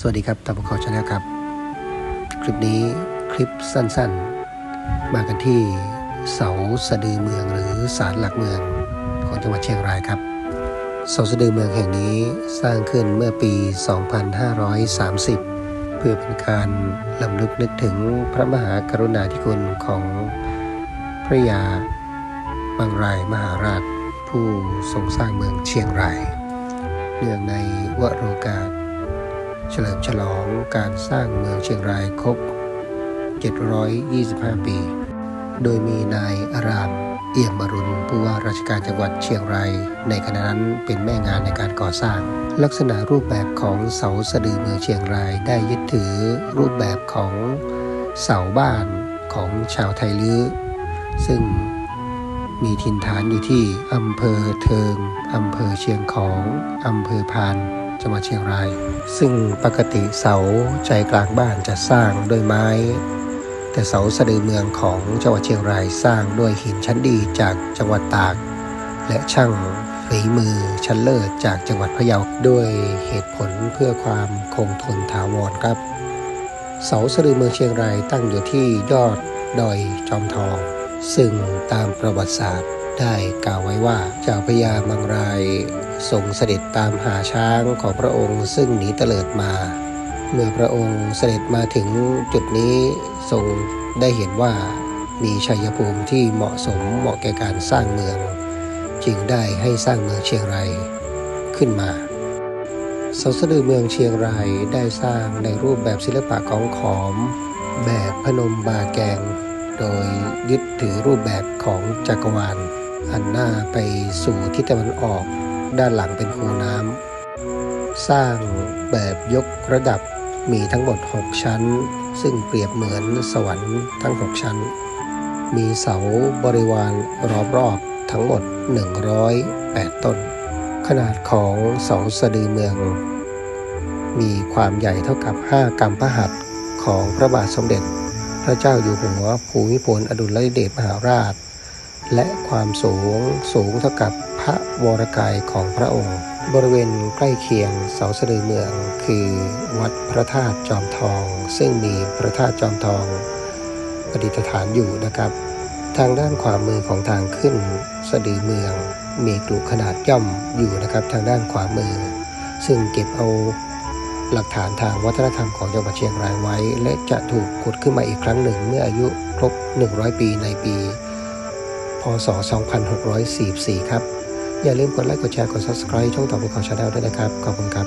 สวัสดีครับตาบุคอชาแนลครับ คลิปนี้คลิปสั้นๆ มากันที่เสาสะดือเมืองหรือศาลหลักเมืองของจังหวัดเชียงรายครับเสาสะดือเมืองแห่งนี้สร้างขึ้นเมื่อปี 2530 เพื่อเป็นการลำลึกนึกถึงพระมหากรุณาธิคุณของพระยาบางรายมหาราช ผู้ทรงสร้างเมืองเชียงราย เนื่องในวโรกาส เฉลิมฉลองการสร้างเมืองเชียงรายครบ 725 ปี โดยมีนายอาราม เอี่ยมบรุณผู้ว่าราชการจังหวัดเชียงราย ในขณะนั้นเป็นแม่งานในการก่อสร้าง ลักษณะรูปแบบของเสาสะดือเมืองเชียงรายได้ยึดถือรูปแบบของเสาบ้านของชาวไทยลื้อ ซึ่งมีถิ่นฐานอยู่ที่อำเภอเทิง อำเภอเชียงของ อำเภอพาน จังหวัดเชียงราย ซึ่งปกติเสาใจกลางบ้านจะสร้างด้วยไม้ แต่เสาสะดือเมืองของจังหวัดเชียงรายสร้างด้วยหินชั้นดีจากจังหวัดตาก และช่างฝีมือชั้นเลิศจากจังหวัดพะเยาด้วยเหตุผลเพื่อความคงทนถาวรครับ เสาสะดือเมืองเชียงรายตั้งอยู่ที่ยอดดอยจอมทอง ซึ่งตามประวัติศาสตร์ ได้กล่าวไว้ว่าเจ้าพระยามังรายทรงเสด็จตามหาช้างของพระองค์ซึ่งหนีเตลิดมา เมื่อพระองค์เสด็จมาถึงจุดนี้ทรงได้เห็นว่ามีชัยภูมิที่เหมาะสมเหมาะแก่การสร้างเมือง จึงได้ให้สร้างเมืองเชียงรายขึ้นมาเสาสะดือเมืองเชียงรายได้สร้างในรูปแบบศิลปะของขอม แบบพนมบาแกง โดยยึดถือรูปแบบของจักรวาล หันหน้าไปสู่ทิศตะวันออก ด้านหลังเป็นคูน้ำ สร้างแบบยกระดับมีทั้งหมด 6 ชั้น ซึ่งเปรียบเหมือนสวรรค์ทั้ง 6 ชั้น มีเสาบริวารล้อมรอบทั้งหมด 108 ต้น ขนาดของเสาสะดือเมือง มีความใหญ่เท่ากับ 5กำพระหัตของพระบาทสมเด็จ พระเจ้าอยู่หัวภูมิพลอดุลยเดชมหาราช และความสูงสูงเท่ากับพระวรกายของพระองค์ บริเวณใกล้เคียงเสาสะดือเมือง คือวัดพระธาตุจอมทอง ซึ่งมีพระธาตุจอมทองประดิษฐานอยู่นะครับ ทางด้านขวามือของทางขึ้นสะดือเมือง มีกลุขนาดย่อมอยู่นะครับ ทางด้านขวามือ ซึ่งเก็บเอาหลักฐานทางวัฒนธรรมของจังหวัดเชียงรายไว้ และจะถูกขุดขึ้นมาอีกครั้งหนึ่งเมื่ออายุครบ 100 ปีในปี ศ 2644 ครับ อย่าลืมกดไลค์กดแชร์กด subscribe ช่องต่อไปของชาแนลด้วยนะครับ ขอบคุณครับ